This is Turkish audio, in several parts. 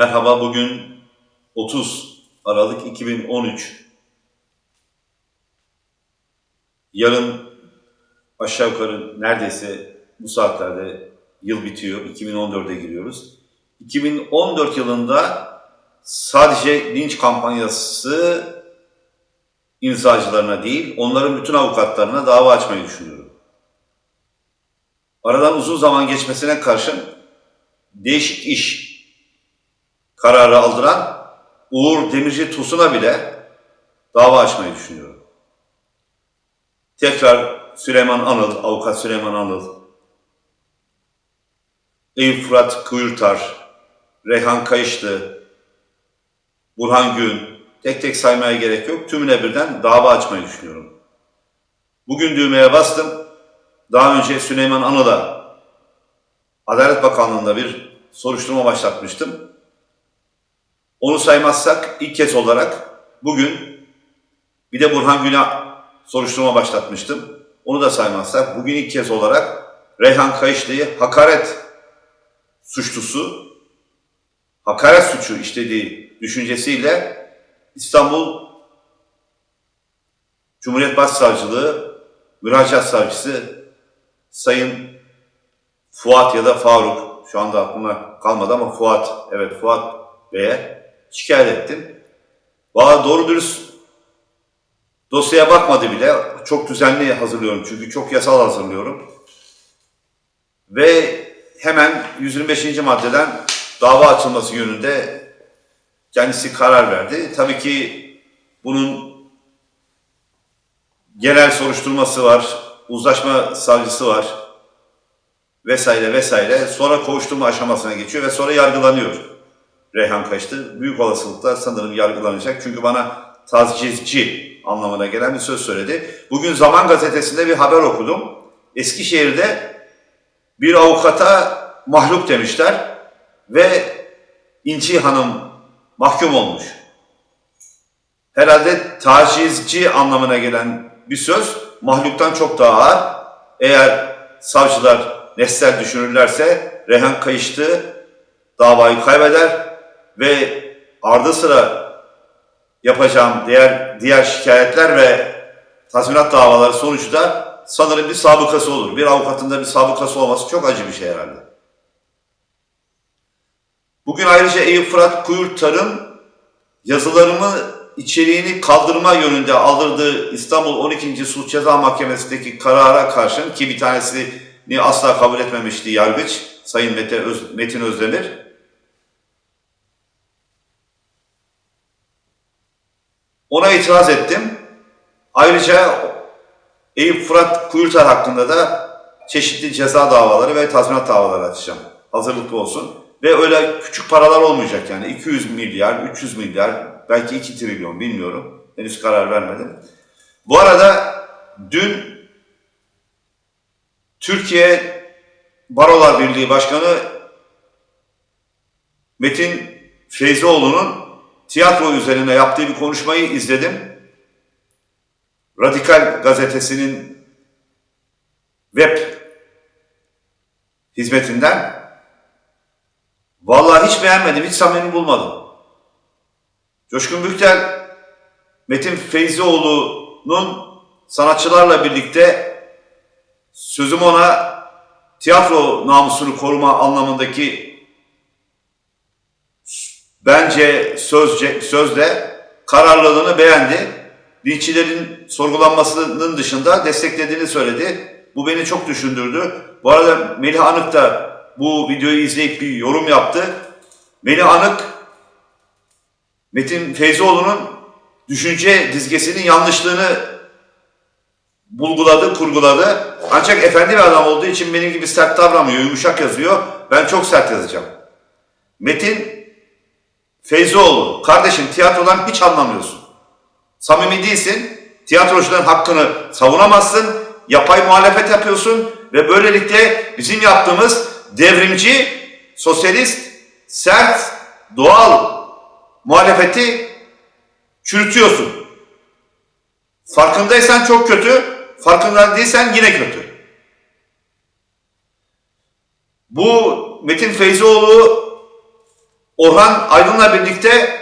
Merhaba bugün 30 Aralık 2013. Yarın aşağı yukarı neredeyse bu saatlerde yıl bitiyor. 2014'e giriyoruz. 2014 yılında sadece linç kampanyası imzacılarına değil, onların bütün avukatlarına dava açmayı düşünüyorum. Aradan uzun zaman geçmesine karşın değişik iş kararı aldıran Uğur Demirci Tosun'a bile dava açmayı düşünüyorum. Tekrar Süleyman Anıl, avukat Süleyman Anıl, Eyüp Fırat Kuyurtar, Reyhan Kayışlı, Burhan Gün, tek tek saymaya gerek yok. Tümüne birden dava açmayı düşünüyorum. Bugün düğmeye bastım. Daha önce Süleyman Anıl'a Adalet Bakanlığı'nda bir soruşturma başlatmıştım. Onu saymazsak ilk kez olarak bugün bir de Burhan Gün'e soruşturma başlatmıştım. Onu da saymazsak bugün ilk kez olarak Reyhan Kayışlı'yı hakaret suçlusu, hakaret suçu işlediği düşüncesiyle İstanbul Cumhuriyet Başsavcılığı Müracaat Savcısı Sayın Fuat ya da Faruk, şu anda aklıma kalmadı ama Fuat, evet Fuat Bey'e şikayet ettim. Valla doğru dürüst dosyaya bakmadı bile. Çok düzenli hazırlıyorum çünkü çok yasal hazırlıyorum. Ve hemen 125. maddeden dava açılması yönünde kendisi karar verdi. Tabii ki bunun genel soruşturması var, uzlaşma savcısı var vesaire vesaire. Sonra kovuşturma aşamasına geçiyor ve sonra yargılanıyor. Reyhan Kaştı. Büyük olasılıkla sanırım yargılanacak. Çünkü bana tazcizci anlamına gelen bir söz söyledi. Bugün Zaman Gazetesi'nde bir haber okudum. Eskişehir'de bir avukata mahluk demişler ve İnci Hanım mahkum olmuş. Herhalde tacizci anlamına gelen bir söz mahluktan çok daha ağır. Eğer savcılar nesnel düşünürlerse Rehan Kayıştı davayı kaybeder ve ardı sıra yapacağım diğer diğer şikayetler ve tazminat davaları sonuçta sanırım bir sabıkası olur. Bir avukatın da bir sabıkası olması çok acı bir şey herhalde. Bugün ayrıca Eyüp Fırat Kuyurtar'ın yazılarımı içeriğini kaldırma yönünde aldırdığı İstanbul 12. Sulh Ceza Mahkemesi'ndeki karara karşın ki bir tanesini asla kabul etmemişti yargıç Sayın Metin Özdemir. Ona itiraz ettim. Ayrıca Eyüp Fırat Kuyurtar hakkında da çeşitli ceza davaları ve tazminat davaları açacağım. Hazırlıklı olsun. Ve öyle küçük paralar olmayacak yani 200 milyar, 300 milyar, belki 2 trilyon bilmiyorum. Henüz karar vermedim. Bu arada dün Türkiye Barolar Birliği Başkanı Metin Feyzioğlu'nun tiyatro üzerine yaptığı bir konuşmayı izledim. Radikal gazetesinin web hizmetinden Vallahi hiç beğenmedim, hiç samimi bulmadım. Coşkun Büktel, Metin Feyzioğlu'nun sanatçılarla birlikte sözüm ona tiyatro namusunu koruma anlamındaki bence sözce, sözde kararlılığını beğendi. Linççilerin sorgulanmasının dışında desteklediğini söyledi. Bu beni çok düşündürdü. Bu arada Melih Anık da bu videoyu izleyip bir yorum yaptı. Melih Anık, Metin Feyzioğlu'nun düşünce dizgesinin yanlışlığını bulguladı, kurguladı. Ancak efendi bir adam olduğu için benim gibi sert davranmıyor, yumuşak yazıyor. Ben çok sert yazacağım. Metin Feyzioğlu, kardeşim tiyatrodan hiç anlamıyorsun. Samimi değilsin, tiyatrocuların hakkını savunamazsın, yapay muhalefet yapıyorsun ve böylelikle bizim yaptığımız devrimci, sosyalist, sert, doğal muhalefeti çürütüyorsun. Farkındaysan çok kötü, farkında değilsen yine kötü. Bu Metin Feyzioğlu Orhan Aydın'la birlikte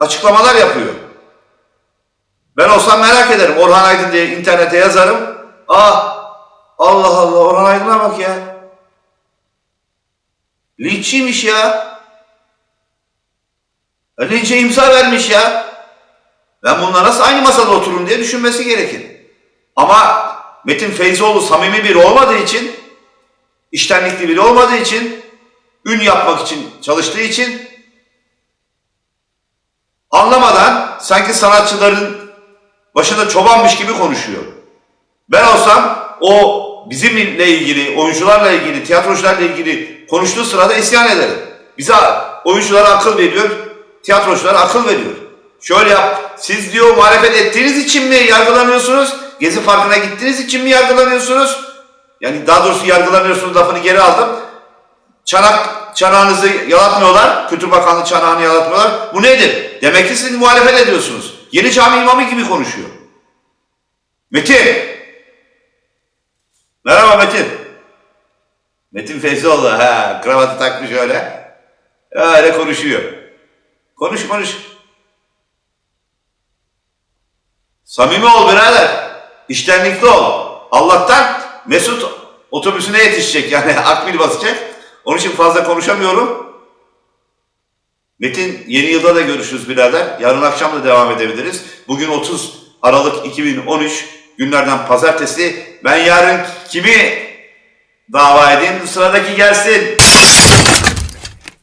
açıklamalar yapıyor. Ben olsam merak ederim. Orhan Aydın diye internete yazarım. Aa Allah Allah Orhan Aydın'a bak ya. Linççiymiş ya. Linçe imza vermiş ya. Ben bununla nasıl aynı masada otururum diye düşünmesi gerekir. Ama Metin Feyzoğlu samimi biri olmadığı için, iştenlikli biri olmadığı için, ün yapmak için çalıştığı için anlamadan sanki sanatçıların başında çobanmış gibi konuşuyor. Ben olsam o bizimle ilgili, oyuncularla ilgili, tiyatrocularla ilgili konuştuğu sırada isyan ederim. Bize oyunculara akıl veriyor, tiyatroculara akıl veriyor. Şöyle yap, siz diyor muhalefet ettiğiniz için mi yargılanıyorsunuz? Gezi Parkı'na gittiğiniz için mi yargılanıyorsunuz? Yani daha doğrusu yargılanıyorsunuz lafını geri aldım. Çanak, çanağınızı yalatmıyorlar. Kültür Bakanlığı çanağını yalatmıyorlar. Bu nedir? Demek ki siz muhalefet ediyorsunuz. Yeni cami imamı gibi konuşuyor. Metin! Merhaba Metin. Metin Feyzoğlu. Ha, kravatı takmış öyle. Öyle konuşuyor. Konuş konuş. Samimi ol birader. İştenlikli ol. Allah'tan Mesut otobüsüne yetişecek yani akbil basacak. Onun için fazla konuşamıyorum. Metin yeni yılda da görüşürüz birader. Yarın akşam da devam edebiliriz. Bugün 30 Aralık 2013 günlerden pazartesi. Ben yarın kimi dava edeyim? Sıradaki gelsin.